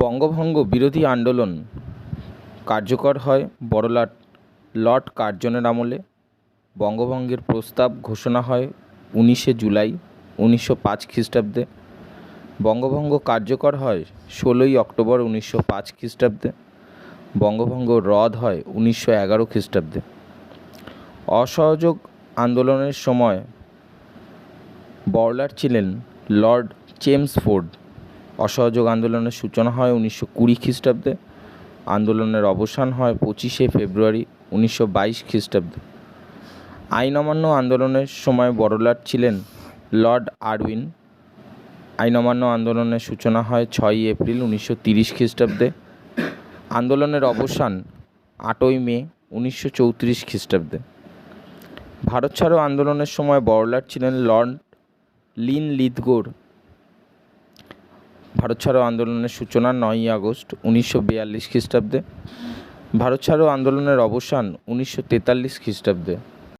বঙ্গভঙ্গ বিরোধী আন্দোলন কার্যকর হয় বড়লাট লর্ড কার্জনের আমলে। বঙ্গভঙ্গের প্রস্তাব ঘোষণা হয় উনিশে জুলাই উনিশশো পাঁচ খ্রিস্টাব্দে। বঙ্গভঙ্গ কার্যকর হয় ষোলোই অক্টোবর উনিশশো পাঁচ খ্রিস্টাব্দে। বঙ্গভঙ্গ রদ হয় উনিশশো এগারো খ্রিস্টাব্দে। অসহযোগ আন্দোলনের সময় বড়লাট ছিলেন লর্ড চেমসফোর্ড অসহযোগ আন্দোলনের সূচনা হয় উনিশশো কুড়ি খ্রিস্টাব্দে। আন্দোলনের অবসান হয় পঁচিশে ফেব্রুয়ারি উনিশশো বাইশ খ্রিস্টাব্দে। আইন অমান্য আন্দোলনের সময় বড়লাট ছিলেন লর্ড আরউইন। আইন অমান্য আন্দোলনের সূচনা হয় ছয়ই এপ্রিল উনিশশো তিরিশ খ্রিস্টাব্দে। আন্দোলনের অবসান আটই মে উনিশশো চৌত্রিশ খ্রিস্টাব্দে। ভারত ছাড়ো আন্দোলনের সময় বড়লাট ছিলেন লর্ড লিন লিথগোর ভারত ছাড়ো আন্দোলনের সূচনা নয়ই আগস্ট উনিশশো বিয়াল্লিশ খ্রিস্টাব্দে। ভারত ছাড়ো আন্দোলনের অবসান উনিশশো তেতাল্লিশ খ্রিস্টাব্দে।